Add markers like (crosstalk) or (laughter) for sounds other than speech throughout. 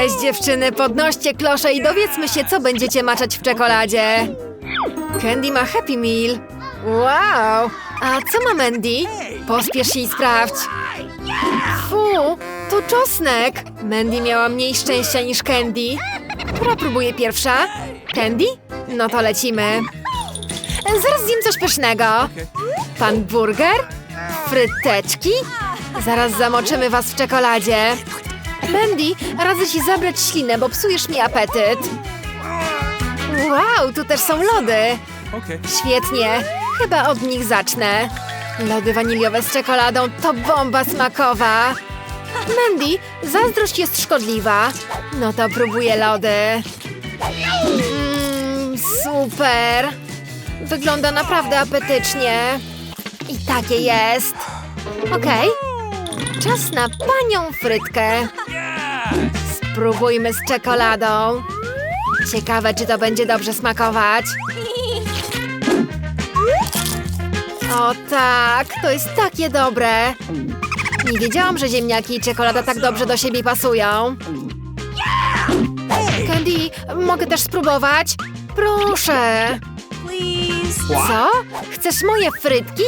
Cześć dziewczyny, podnoście klosze i dowiedzmy się, co będziecie maczać w czekoladzie. Candy ma Happy Meal. Wow! A co ma Mandy? Pospiesz i sprawdź. Fu, to czosnek. Mandy miała mniej szczęścia niż Candy. Która próbuje pierwsza? Candy? No to lecimy. Zaraz zjem coś pysznego. Pan burger? Fryteczki? Zaraz zamoczymy was w czekoladzie. Mandy, radzę ci zabrać ślinę, bo psujesz mi apetyt. Wow, tu też są lody. Okay. Świetnie, chyba od nich zacznę. Lody waniliowe z czekoladą to bomba smakowa. Mandy, zazdrość jest szkodliwa. No to próbuję lody. Mmm, super. Wygląda naprawdę apetycznie. I takie jest. Okej. Czas na panią frytkę. Spróbujmy z czekoladą. Ciekawe, czy to będzie dobrze smakować. O tak, to jest takie dobre. Nie wiedziałam, że ziemniaki i czekolada tak dobrze do siebie pasują. Candy, mogę też spróbować? Proszę. Co? Chcesz moje frytki?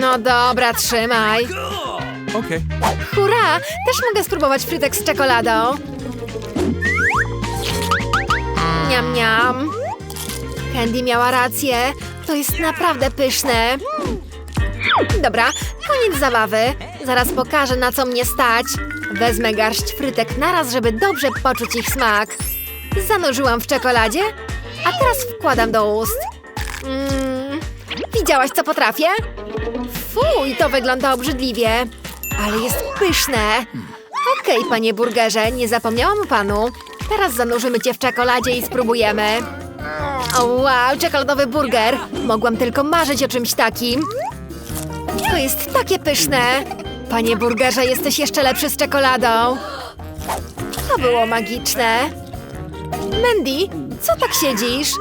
No dobra, trzymaj. Okay. Hurra! Też mogę spróbować frytek z czekoladą. Niam, niam. Candy miała rację. To jest naprawdę pyszne. Dobra, koniec zabawy. Zaraz pokażę, na co mnie stać. Wezmę garść frytek naraz, żeby dobrze poczuć ich smak. Zanurzyłam w czekoladzie, a teraz wkładam do ust. Mm, widziałaś, co potrafię? Fuj, to wygląda obrzydliwie. Ale jest pyszne. Okej, panie burgerze, nie zapomniałam panu. Teraz zanurzymy cię w czekoladzie i spróbujemy. O wow, czekoladowy burger. Mogłam tylko marzyć o czymś takim. To jest takie pyszne. Panie burgerze, jesteś jeszcze lepszy z czekoladą. To było magiczne. Mandy, co tak siedzisz?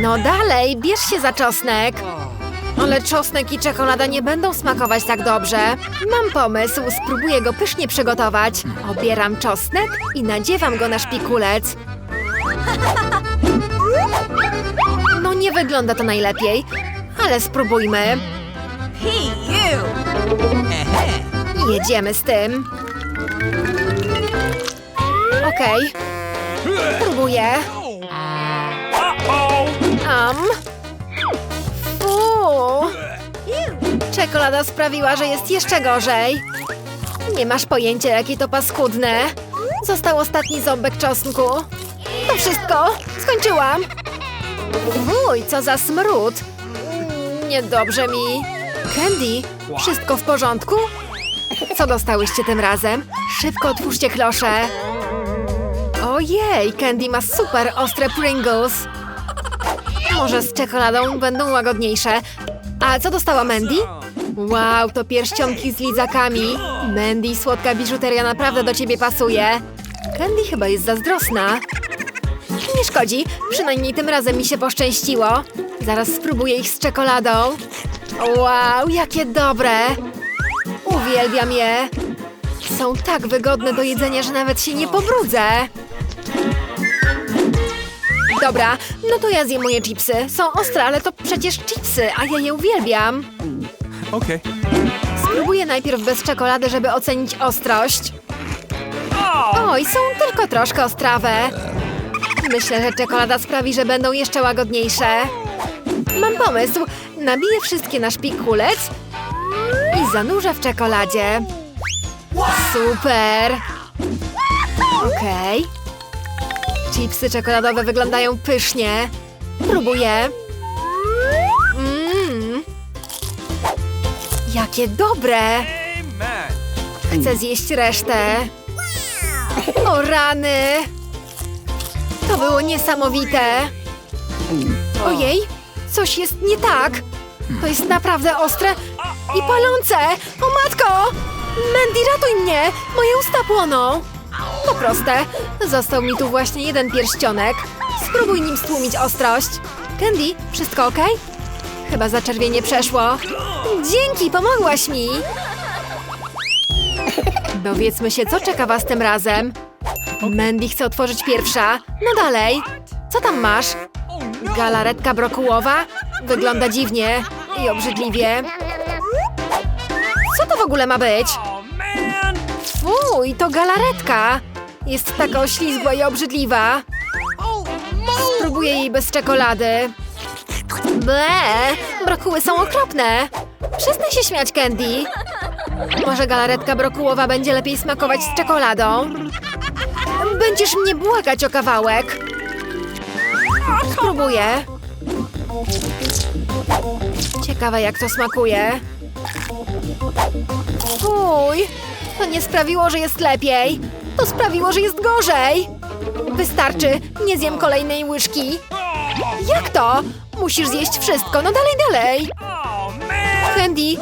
No dalej, bierz się za czosnek. Ale czosnek i czekolada nie będą smakować tak dobrze. Mam pomysł, spróbuję go pysznie przygotować. Obieram czosnek i nadziewam go na szpikulec. No nie wygląda to najlepiej, ale spróbujmy. (laughs) Jedziemy z tym. Okej. Próbuję. Am. Czekolada sprawiła, że jest jeszcze gorzej. Nie masz pojęcia, jakie to paskudne. Został ostatni ząbek czosnku. To wszystko. Skończyłam. Uj, co za smród. Niedobrze mi. Candy, wszystko w porządku? Co dostałyście tym razem? Szybko otwórzcie klosze. Ojej, Candy ma super ostre Pringles. Może z czekoladą będą łagodniejsze. A co dostała Mandy? Wow, to pierścionki z lizakami. Mandy, słodka biżuteria naprawdę do ciebie pasuje. Candy chyba jest zazdrosna. Nie szkodzi, przynajmniej tym razem mi się poszczęściło. Zaraz spróbuję ich z czekoladą. Wow, jakie dobre! Uwielbiam je. Są tak wygodne do jedzenia, że nawet się nie pobrudzę. Dobra, no to ja zjem moje chipsy. Są ostre, ale to przecież chipsy, a ja je uwielbiam. Okay. Spróbuję najpierw bez czekolady, żeby ocenić ostrość. Oj, są tylko troszkę ostrawe. Myślę, że czekolada sprawi, że będą jeszcze łagodniejsze. Mam pomysł. Nabiję wszystkie na szpikulec i zanurzę w czekoladzie. Super! Okej. Chipsy czekoladowe wyglądają pysznie. Próbuję. Jakie dobre! Chcę zjeść resztę. O rany! To było niesamowite. Ojej, coś jest nie tak. To jest naprawdę ostre i palące. O matko! Mandy, ratuj mnie! Moje usta płoną. To proste. Został mi tu właśnie jeden pierścionek. Spróbuj nim stłumić ostrość. Candy, wszystko ok? Chyba zaczerwienie przeszło. Dzięki, pomogłaś mi. Dowiedzmy się, co czeka was tym razem. Mandy chce otworzyć pierwsza. No dalej. Co tam masz? Galaretka brokułowa? Wygląda dziwnie i obrzydliwie. Co to w ogóle ma być? Fuj, to galaretka. Jest taka oślizgła i obrzydliwa. Spróbuję jej bez czekolady. Ble, brokuły są okropne. Przestań się śmiać, Candy. Może galaretka brokułowa będzie lepiej smakować z czekoladą? Będziesz mnie błagać o kawałek. Spróbuję. Ciekawe, jak to smakuje. Fuj, to nie sprawiło, że jest lepiej. To sprawiło, że jest gorzej. Wystarczy, nie zjem kolejnej łyżki. Jak to? Musisz zjeść wszystko, no dalej, dalej. Candy,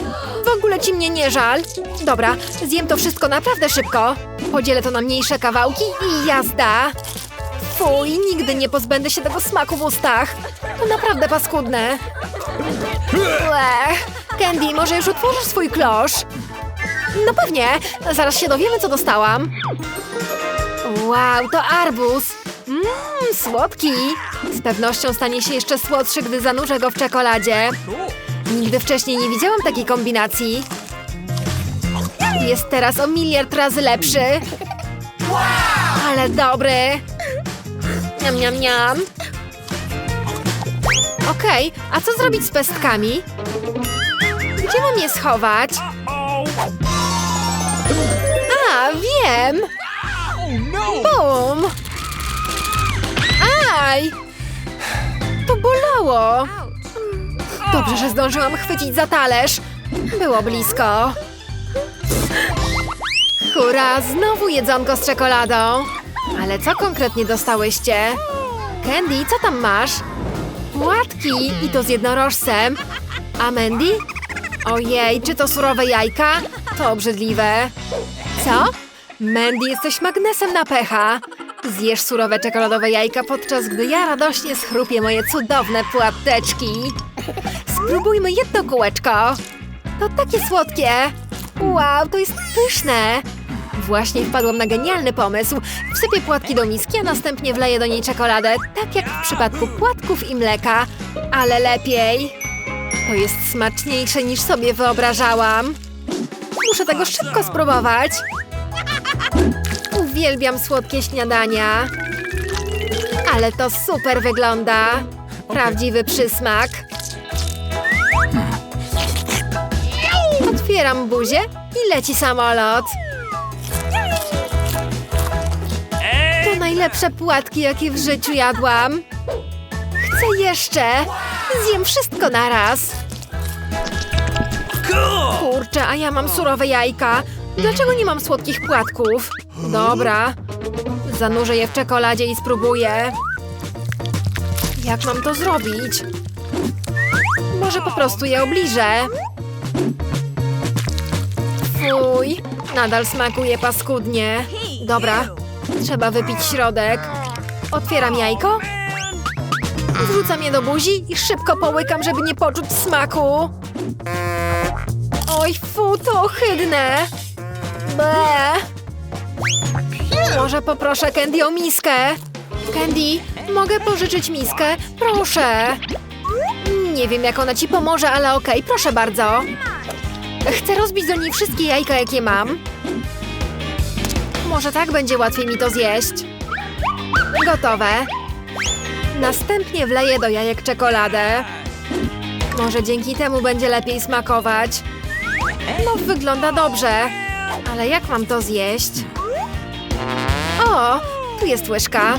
w ogóle ci mnie nie żal. Dobra, zjem to wszystko naprawdę szybko. Podzielę to na mniejsze kawałki i jazda. Fuj, nigdy nie pozbędę się tego smaku w ustach. To naprawdę paskudne. Blech. Candy, może już otworzysz swój klosz? No pewnie, zaraz się dowiemy, co dostałam. Wow, to arbuz. Mmm, słodki. Z pewnością stanie się jeszcze słodszy, gdy zanurzę go w czekoladzie. Nigdy wcześniej nie widziałam takiej kombinacji. Jest teraz o miliard razy lepszy. Ale dobry. Niam, niam, niam. Okej, a co zrobić z pestkami? Gdzie mam je schować? A, wiem! Oh no! Bum! Aj! To bolało! Dobrze, że zdążyłam chwycić za talerz. Było blisko. Hurra, znowu jedzonko z czekoladą. Ale co konkretnie dostałyście? Candy, co tam masz? Płatki i to z jednorożcem. A Mandy? Ojej, czy to surowe jajka? To obrzydliwe. Co? Mandy, jesteś magnesem na pecha. Zjesz surowe czekoladowe jajka, podczas gdy ja radośnie schrupię moje cudowne płateczki. Spróbujmy jedno kółeczko. To takie słodkie. Wow, to jest pyszne. Właśnie wpadłam na genialny pomysł. Wsypię płatki do miski, a następnie wleję do niej czekoladę, tak jak w przypadku płatków i mleka. Ale lepiej. To jest smaczniejsze niż sobie wyobrażałam. Muszę tego szybko spróbować. Uwielbiam słodkie śniadania. Ale to super wygląda. Prawdziwy przysmak. Otwieram buzię i leci samolot. To najlepsze płatki, jakie w życiu jadłam. Chcę jeszcze. Zjem wszystko na raz. Cool! Kurczę, a ja mam surowe jajka. Dlaczego nie mam słodkich płatków? Dobra. Zanurzę je w czekoladzie i spróbuję. Jak mam to zrobić? Może po prostu je obliżę. Fuj, nadal smakuje paskudnie. Dobra, trzeba wypić środek. Otwieram jajko, wrzucam je do buzi i szybko połykam, żeby nie poczuć smaku. Oj, fu, to ohydne. Ble. Może poproszę Candy o miskę? Candy, mogę pożyczyć miskę? Proszę. Nie wiem, jak ona ci pomoże, ale okej, proszę bardzo. Chcę rozbić do niej wszystkie jajka, jakie mam. Może tak będzie łatwiej mi to zjeść. Gotowe. Następnie wleję do jajek czekoladę. Może dzięki temu będzie lepiej smakować. No, wygląda dobrze. Ale jak mam to zjeść? O, tu jest łyżka.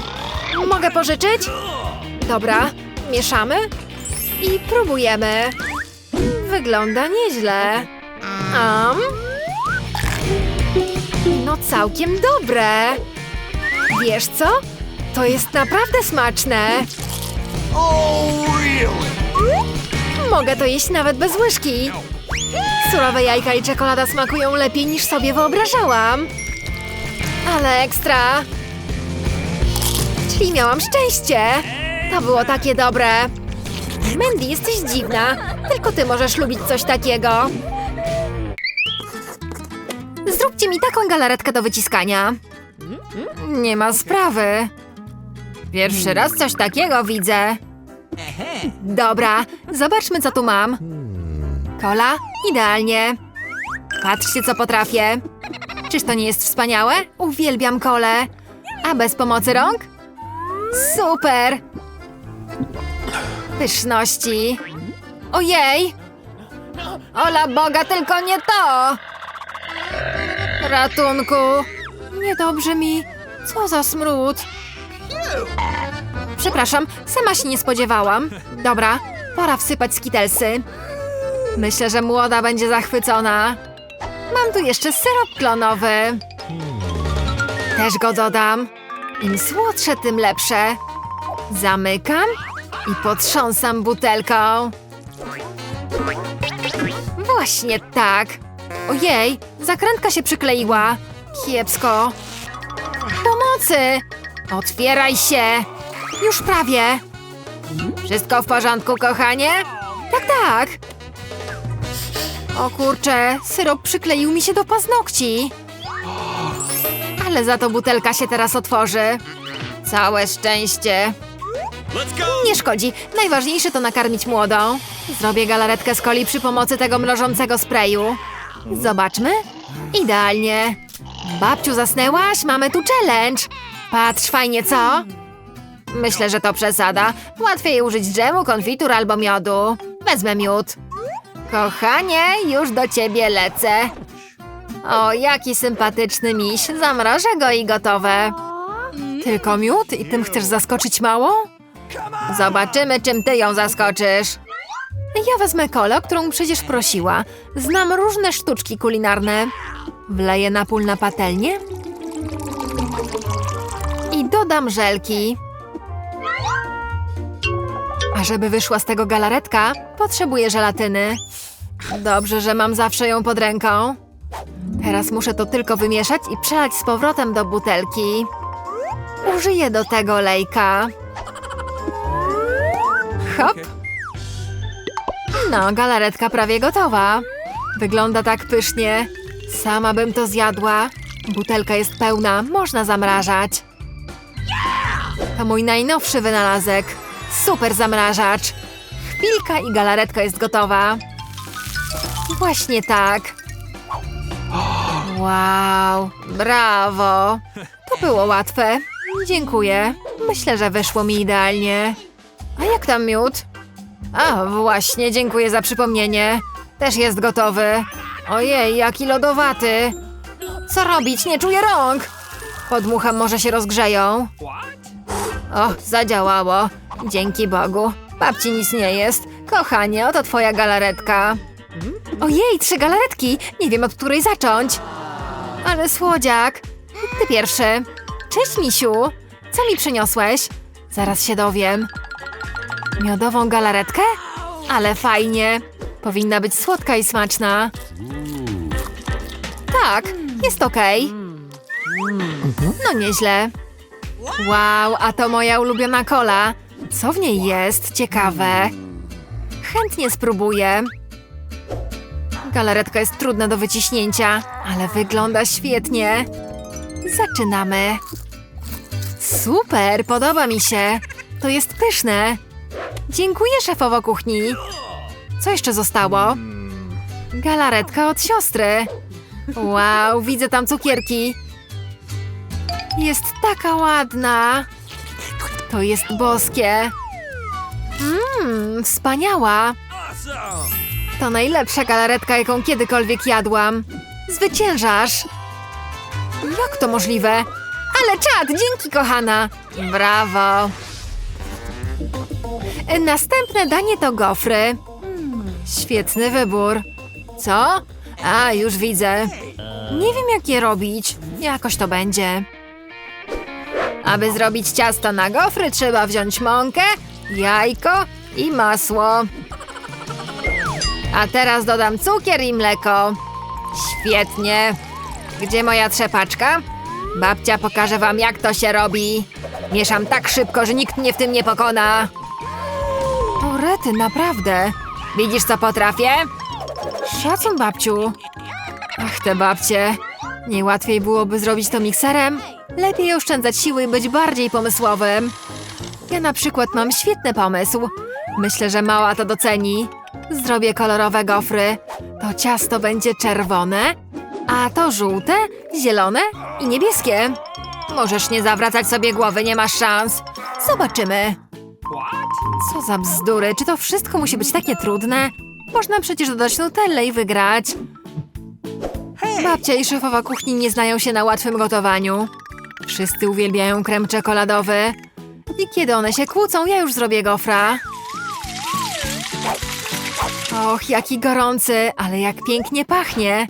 Mogę pożyczyć? Dobra, mieszamy i próbujemy. Wygląda nieźle. Um. No całkiem dobre. Wiesz co? To jest naprawdę smaczne. Mogę to jeść nawet bez łyżki. Surowe jajka i czekolada smakują lepiej niż sobie wyobrażałam. Ale ekstra. Czyli miałam szczęście. To było takie dobre. Mandy, jesteś dziwna. Tylko ty możesz lubić coś takiego. Zróbcie mi taką galaretkę do wyciskania. Nie ma sprawy. Pierwszy raz coś takiego widzę. Dobra, zobaczmy co tu mam. Kola? Idealnie. Patrzcie co potrafię. Czyż to nie jest wspaniałe? Uwielbiam kole. A bez pomocy rąk? Super! Pyszności. Ojej! Ola Boga, tylko nie to! Ratunku! Niedobrze mi. Co za smród. Przepraszam, sama się nie spodziewałam. Dobra, pora wsypać skitelsy. Myślę, że młoda będzie zachwycona. Mam tu jeszcze syrop klonowy. Też go dodam. Im słodsze, tym lepsze. Zamykam i potrząsam butelką. Właśnie tak. Ojej, zakrętka się przykleiła. Kiepsko. Pomocy! Otwieraj się! Już prawie. Wszystko w porządku, kochanie? Tak, tak. O kurczę, syrop przykleił mi się do paznokci. Ale za to butelka się teraz otworzy. Całe szczęście. Nie szkodzi. Najważniejsze to nakarmić młodą. Zrobię galaretkę z coli przy pomocy tego mrożącego sprayu. Zobaczmy. Idealnie. Babciu, zasnęłaś? Mamy tu challenge. Patrz, fajnie, co? Myślę, że to przesada. Łatwiej użyć dżemu, konfitur albo miodu. Wezmę miód. Kochanie, już do ciebie lecę. O, jaki sympatyczny miś. Zamrożę go i gotowe. Tylko miód? I tym chcesz zaskoczyć małą? Zobaczymy, czym ty ją zaskoczysz. Ja wezmę kolę, którą przecież prosiła. Znam różne sztuczki kulinarne. Wleję napój na patelnię. I dodam żelki. Żeby wyszła z tego galaretka, potrzebuję żelatyny. Dobrze, że mam zawsze ją pod ręką. Teraz muszę to tylko wymieszać i przelać z powrotem do butelki. Użyję do tego olejka. Hop. No, galaretka prawie gotowa. Wygląda tak pysznie. Sama bym to zjadła. Butelka jest pełna, można zamrażać. To mój najnowszy wynalazek. Super zamrażacz. Chwilka i galaretka jest gotowa. Właśnie tak. Wow, brawo. To było łatwe. Dziękuję. Myślę, że wyszło mi idealnie. A jak tam miód? A, właśnie, dziękuję za przypomnienie. Też jest gotowy. Ojej, jaki lodowaty. Co robić? Nie czuję rąk. Podmucham, może się rozgrzeją. O, zadziałało. Dzięki Bogu. Babci nic nie jest. Kochanie, oto twoja galaretka. Ojej, trzy galaretki. Nie wiem, od której zacząć. Ale słodziak. Ty pierwszy. Cześć, misiu. Co mi przyniosłeś? Zaraz się dowiem. Miodową galaretkę? Ale fajnie. Powinna być słodka i smaczna. Tak, jest okej. No nieźle. Wow, a to moja ulubiona kola. Co w niej jest? Ciekawe. Chętnie spróbuję. Galaretka jest trudna do wyciśnięcia, ale wygląda świetnie. Zaczynamy. Super, podoba mi się. To jest pyszne. Dziękuję, szefowo kuchni. Co jeszcze zostało? Galaretka od siostry. Wow, widzę tam cukierki. Jest taka ładna. To jest boskie. Mmm, wspaniała. To najlepsza galaretka, jaką kiedykolwiek jadłam. Zwyciężasz. Jak to możliwe? Ale czad, dzięki kochana. Brawo. Następne danie to gofry. Świetny wybór. Co? A, już widzę. Nie wiem, jak je robić. Jakoś to będzie. Aby zrobić ciasto na gofry, trzeba wziąć mąkę, jajko i masło. A teraz dodam cukier i mleko. Świetnie. Gdzie moja trzepaczka? Babcia pokaże wam, jak to się robi. Mieszam tak szybko, że nikt mnie w tym nie pokona. O rety, naprawdę. Widzisz, co potrafię? Szacun, babciu. Ach, te babcie. Nie łatwiej byłoby zrobić to mikserem? Lepiej oszczędzać siły i być bardziej pomysłowym. Ja na przykład mam świetny pomysł. Myślę, że mała to doceni. Zrobię kolorowe gofry. To ciasto będzie czerwone, a to żółte, zielone i niebieskie. Możesz nie zawracać sobie głowy, nie masz szans. Zobaczymy. Co za bzdury, czy to wszystko musi być takie trudne? Można przecież dodać nutellę i wygrać. Babcia i szefowa kuchni nie znają się na łatwym gotowaniu. Wszyscy uwielbiają krem czekoladowy. I kiedy one się kłócą, ja już zrobię gofra. Och, jaki gorący, ale jak pięknie pachnie.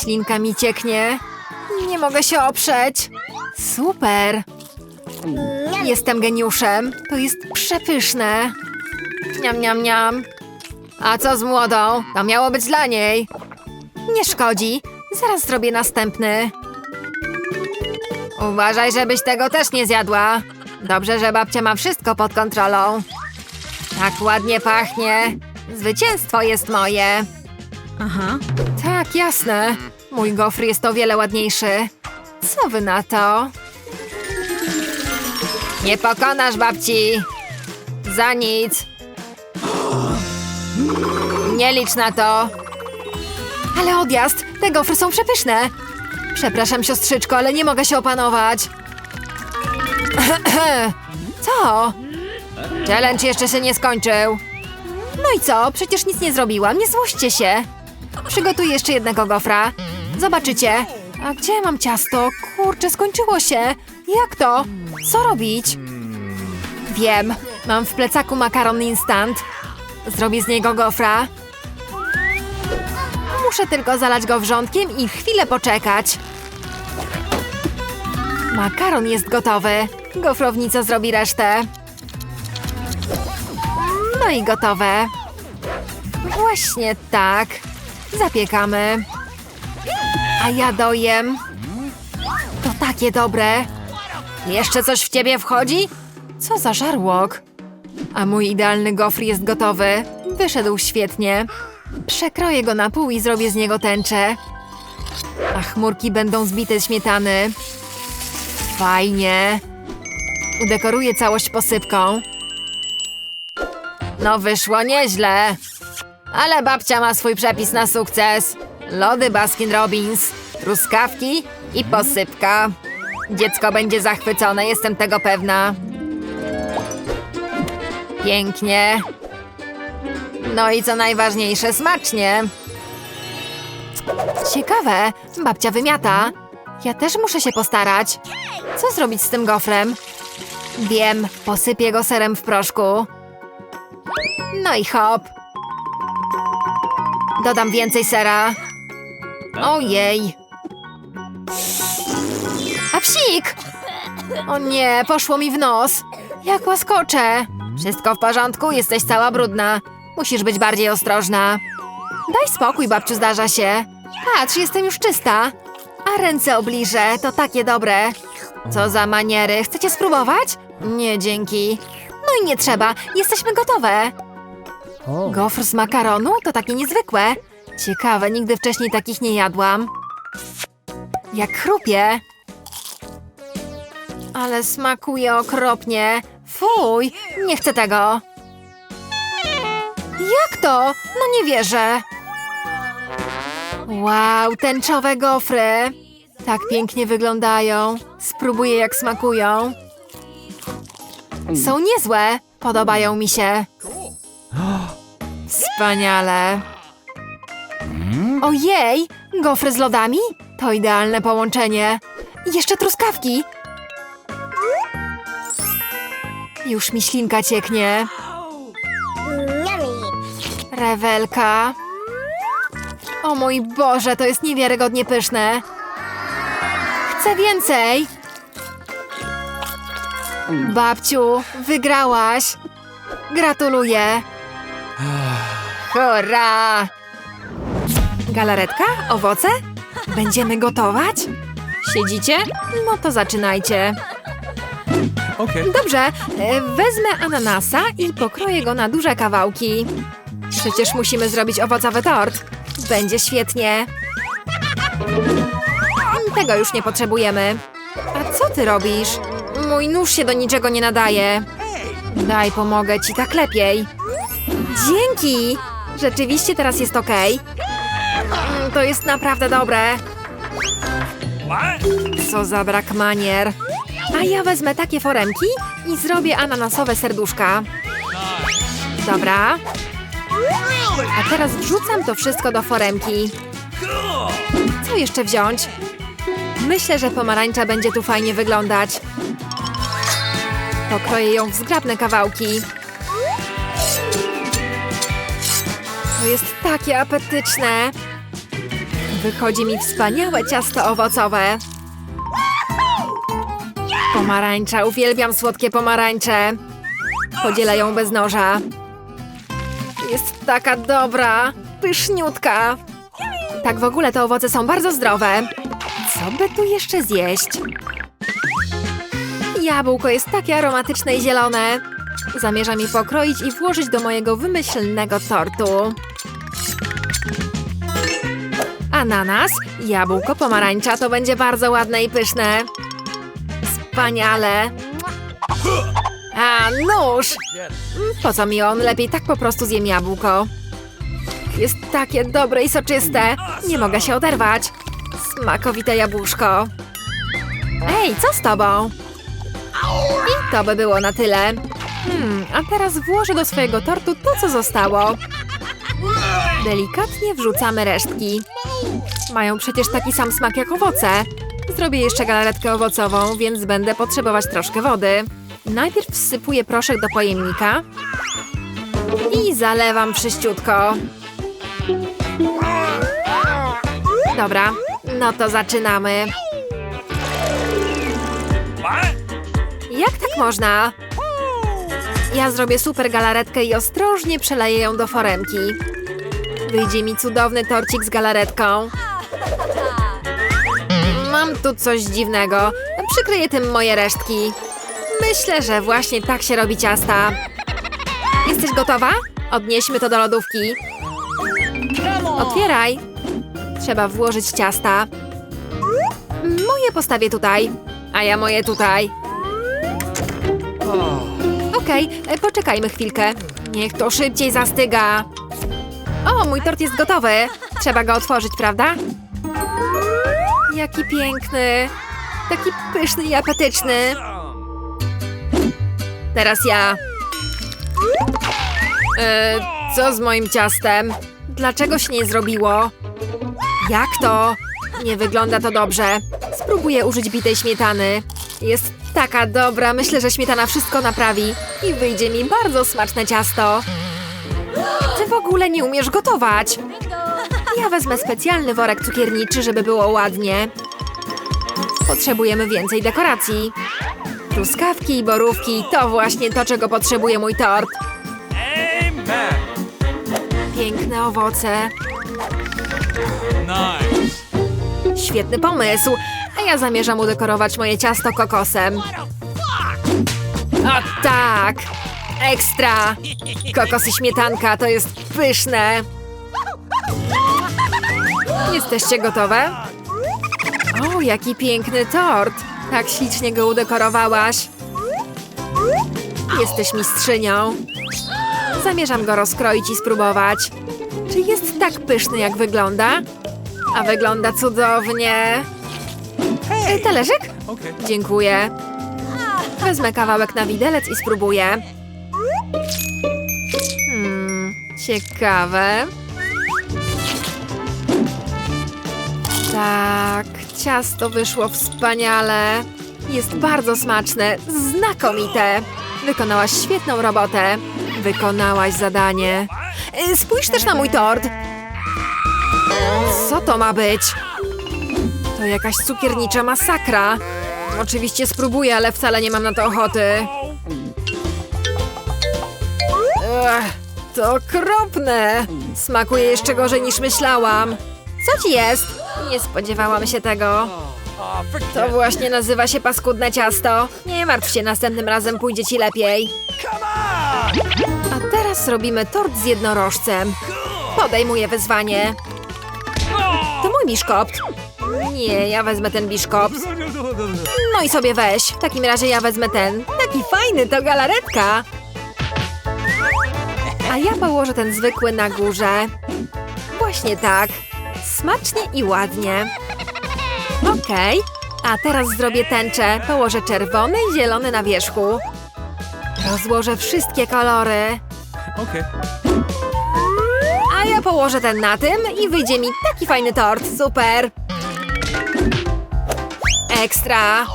Ślinka mi cieknie. Nie mogę się oprzeć. Super. Jestem geniuszem. To jest przepyszne. Niam, niam, niam. A co z młodą? To miało być dla niej. Nie szkodzi. Zaraz zrobię następny. Uważaj, żebyś tego też nie zjadła. Dobrze, że babcia ma wszystko pod kontrolą. Tak ładnie pachnie. Zwycięstwo jest moje. Uh-huh. Tak, jasne. Mój gofr jest o wiele ładniejszy. Co wy na to? Nie pokonasz babci. Za nic. Nie licz na to. Ale odjazd! Te gofry są przepyszne. Przepraszam, siostrzyczko, ale nie mogę się opanować. (clears throat) Co? Challenge jeszcze się nie skończył. No i co? Przecież nic nie zrobiłam. Nie złoście się. Przygotuję jeszcze jednego gofra. Zobaczycie. A gdzie mam ciasto? Kurczę, skończyło się. Jak to? Co robić? Wiem. Mam w plecaku makaron instant. Zrobię z niego gofra. Muszę tylko zalać go wrzątkiem i chwilę poczekać. Makaron jest gotowy. Gofrownica zrobi resztę. No i gotowe. Właśnie tak. Zapiekamy. A ja dojem. To takie dobre. Jeszcze coś w ciebie wchodzi? Co za żarłok. A mój idealny gofr jest gotowy. Wyszedł świetnie. Przekroję go na pół i zrobię z niego tęczę. A chmurki będą zbite śmietany. Fajnie. Udekoruję całość posypką. No wyszło nieźle. Ale babcia ma swój przepis na sukces. Lody Baskin Robbins, truskawki i posypka. Dziecko będzie zachwycone, jestem tego pewna. Pięknie. No i co najważniejsze, smacznie. Ciekawe, babcia wymiata. Ja też muszę się postarać. Co zrobić z tym gofrem? Wiem, posypię go serem w proszku. No i hop. Dodam więcej sera. Ojej. A psik! O nie, poszło mi w nos. Jak łaskocze. Wszystko w porządku, jesteś cała brudna. Musisz być bardziej ostrożna. Daj spokój, babciu, zdarza się. Patrz, jestem już czysta. A ręce obliżę, to takie dobre. Co za maniery, chcecie spróbować? Nie, dzięki. No i nie trzeba, jesteśmy gotowe. Gofr z makaronu? To takie niezwykłe. Ciekawe, nigdy wcześniej takich nie jadłam. Jak chrupie. Ale smakuje okropnie. Fuj, nie chcę tego. Jak to? No nie wierzę. Wow, tęczowe gofry. Tak pięknie wyglądają. Spróbuję jak smakują. Są niezłe. Podobają mi się. Wspaniale. Ojej, gofry z lodami? To idealne połączenie. I jeszcze truskawki. Już mi ślinka cieknie. Rewelka. O mój Boże, to jest niewiarygodnie pyszne. Chcę więcej. Babciu, wygrałaś. Gratuluję. Hurra! Galaretka? Owoce? Będziemy gotować? Siedzicie? No to zaczynajcie. Okay. Dobrze, e, wezmę ananasa i pokroję go na duże kawałki. Przecież musimy zrobić owocowy tort. Będzie świetnie. Tego już nie potrzebujemy. A co ty robisz? Mój nóż się do niczego nie nadaje. Daj, pomogę ci tak lepiej. Dzięki! Rzeczywiście teraz jest ok. Mm, To jest naprawdę dobre. Co za brak manier. A ja wezmę takie foremki i zrobię ananasowe serduszka. Dobra. A teraz wrzucam to wszystko do foremki. Co jeszcze wziąć? Myślę, że pomarańcza będzie tu fajnie wyglądać. Pokroję ją w zgrabne kawałki. To jest takie apetyczne. Wychodzi mi wspaniałe ciasto owocowe. Pomarańcza, uwielbiam słodkie pomarańcze. Podzielę ją bez noża. Jest taka dobra, pyszniutka. Tak w ogóle te owoce są bardzo zdrowe. Co by tu jeszcze zjeść? Jabłko jest takie aromatyczne i zielone. Zamierzam je pokroić i włożyć do mojego wymyślnego tortu. Ananas, jabłko, pomarańcza to będzie bardzo ładne i pyszne. Wspaniale. A, nóż! Po co mi on? Lepiej tak po prostu zjem jabłko. Jest takie dobre i soczyste. Nie mogę się oderwać. Smakowite jabłuszko. Ej, co z tobą? I to by było na tyle. Hmm, a teraz włożę do swojego tortu to, co zostało. Delikatnie wrzucamy resztki. Mają przecież taki sam smak jak owoce. Zrobię jeszcze galaretkę owocową, więc będę potrzebować troszkę wody. Najpierw wsypuję proszek do pojemnika i zalewam wszyściutko. Dobra, no to zaczynamy. Jak tak można? Ja zrobię super galaretkę i ostrożnie przeleję ją do foremki. Wyjdzie mi cudowny torcik z galaretką. Mam tu coś dziwnego. Przykryję tym moje resztki. Myślę, że właśnie tak się robi ciasta. Jesteś gotowa? Odnieśmy to do lodówki. Otwieraj. Trzeba włożyć ciasta. Moje postawię tutaj, a ja moje tutaj. Okej, e, poczekajmy chwilkę. Niech to szybciej zastyga. O, mój tort jest gotowy. Trzeba go otworzyć, prawda? Jaki piękny. Taki pyszny i apetyczny. Teraz ja. E, co z moim ciastem? Dlaczego się nie zrobiło? Jak to? Nie wygląda to dobrze. Spróbuję użyć bitej śmietany. Jest taka dobra, myślę, że śmietana wszystko naprawi i wyjdzie mi bardzo smaczne ciasto. Ty w ogóle nie umiesz gotować. Ja wezmę specjalny worek cukierniczy, żeby było ładnie. Potrzebujemy więcej dekoracji. Truskawki i borówki to właśnie to, czego potrzebuje mój tort. Piękne owoce. Świetny pomysł. A ja zamierzam udekorować moje ciasto kokosem. O tak! Ekstra! Kokos i śmietanka to jest pyszne. Jesteście gotowe? O, jaki piękny tort! Tak ślicznie go udekorowałaś. Jesteś mistrzynią. Zamierzam go rozkroić i spróbować. Czy jest tak pyszny, jak wygląda? A wygląda cudownie. E, Talerzyk? Okay. Dziękuję. Wezmę kawałek na widelec i spróbuję. Hmm, ciekawe. Tak, ciasto wyszło wspaniale. Jest bardzo smaczne, znakomite. Wykonałaś świetną robotę. Wykonałaś zadanie. E, Spójrz też na mój tort. Co to ma być? To jakaś cukiernicza masakra. Oczywiście spróbuję, ale wcale nie mam na to ochoty. Ech, to okropne. Smakuje jeszcze gorzej niż myślałam. Co ci jest? Nie spodziewałam się tego. To właśnie nazywa się paskudne ciasto. Nie martw się, następnym razem pójdzie ci lepiej. A teraz robimy tort z jednorożcem. Podejmuję wyzwanie. To mój miszkopt. Nie, ja wezmę ten biszkops. No i sobie weź. W takim razie ja wezmę ten. Taki fajny, to galaretka. A ja położę ten zwykły na górze. Właśnie tak. Smacznie i ładnie. Okej. A teraz zrobię tęczę. Położę czerwony i zielony na wierzchu. Rozłożę wszystkie kolory. Okay. A ja położę ten na tym i wyjdzie mi taki fajny tort. Super! Ekstra!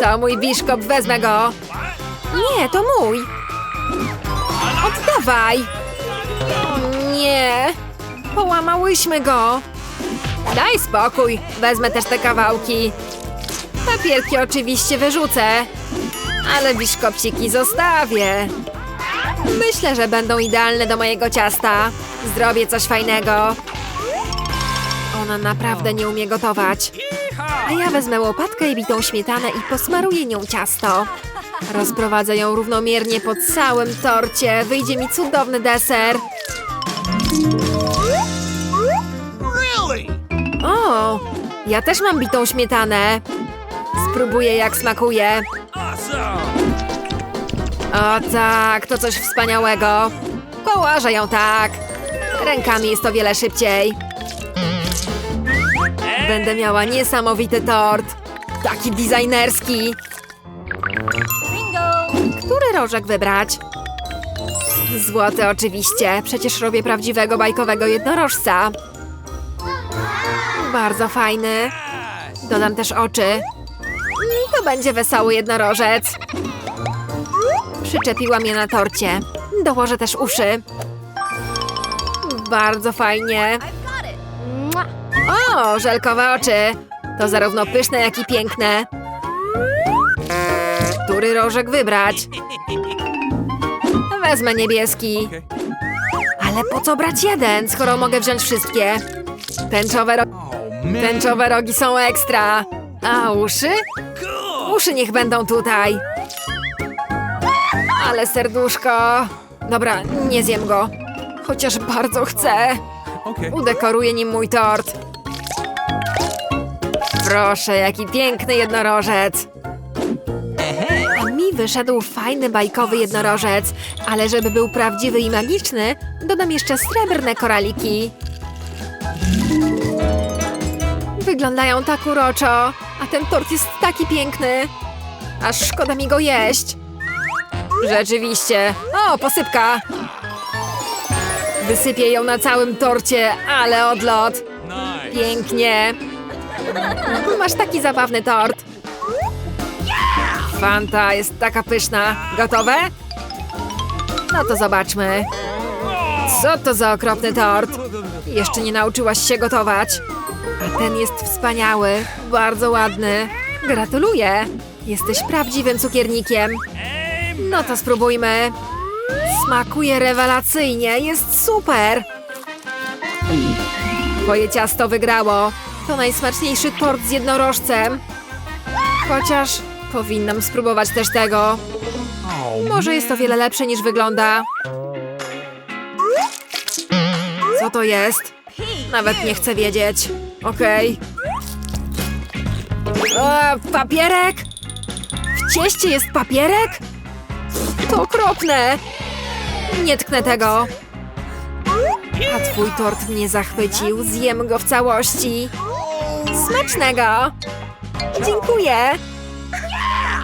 To mój biszkop, wezmę go. Nie, to mój. Oddawaj! Nie! Połamałyśmy go. Daj spokój, wezmę też te kawałki. Papierki oczywiście wyrzucę, ale biszkopciki zostawię. Myślę, że będą idealne do mojego ciasta. Zrobię coś fajnego. Ona naprawdę nie umie gotować. A ja wezmę łopatkę i bitą śmietanę i posmaruję nią ciasto. Rozprowadzę ją równomiernie po całym torcie. Wyjdzie mi cudowny deser. Ja też mam bitą śmietanę. Spróbuję jak smakuje. O tak, to coś wspaniałego. Położę ją tak. Rękami jest o wiele szybciej. Będę miała niesamowity tort. Taki designerski. Który rożek wybrać? Złoty oczywiście. Przecież robię prawdziwego bajkowego jednorożca. Bardzo fajny. Dodam też oczy. To będzie wesoły jednorożec. Przyczepiłam je na torcie. Dołożę też uszy. Bardzo fajnie. O, żelkowe oczy. To zarówno pyszne, jak i piękne. Który rożek wybrać? Wezmę niebieski. Ale po co brać jeden, skoro mogę wziąć wszystkie? Tęczowe, ro. Tęczowe rogi są ekstra. A uszy? Uszy niech będą tutaj. Ale serduszko. Dobra, nie zjem go. Chociaż bardzo chcę. Udekoruję nim mój tort. Proszę, jaki piękny jednorożec. A mi wyszedł fajny bajkowy jednorożec, ale żeby był prawdziwy i magiczny, dodam jeszcze srebrne koraliki. Wyglądają tak uroczo, a ten tort jest taki piękny. Aż szkoda mi go jeść. Rzeczywiście. O, posypka. Wysypię ją na całym torcie, ale odlot. Pięknie. Masz taki zabawny tort. Fanta jest taka pyszna. Gotowe? No to zobaczmy. Co to za okropny tort? Jeszcze nie nauczyłaś się gotować. A ten jest wspaniały, bardzo ładny. Gratuluję. Jesteś prawdziwym cukiernikiem. No to spróbujmy. Smakuje rewelacyjnie, jest super. Twoje ciasto wygrało. To najsmaczniejszy tort z jednorożcem. Chociaż powinnam spróbować też tego. Może jest to wiele lepsze niż wygląda. Co to jest? Nawet nie chcę wiedzieć. Okej. A, Papierek? W cieście jest papierek? To okropne. Nie tknę tego. A twój tort mnie zachwycił. Zjem go w całości. Smacznego! Dziękuję!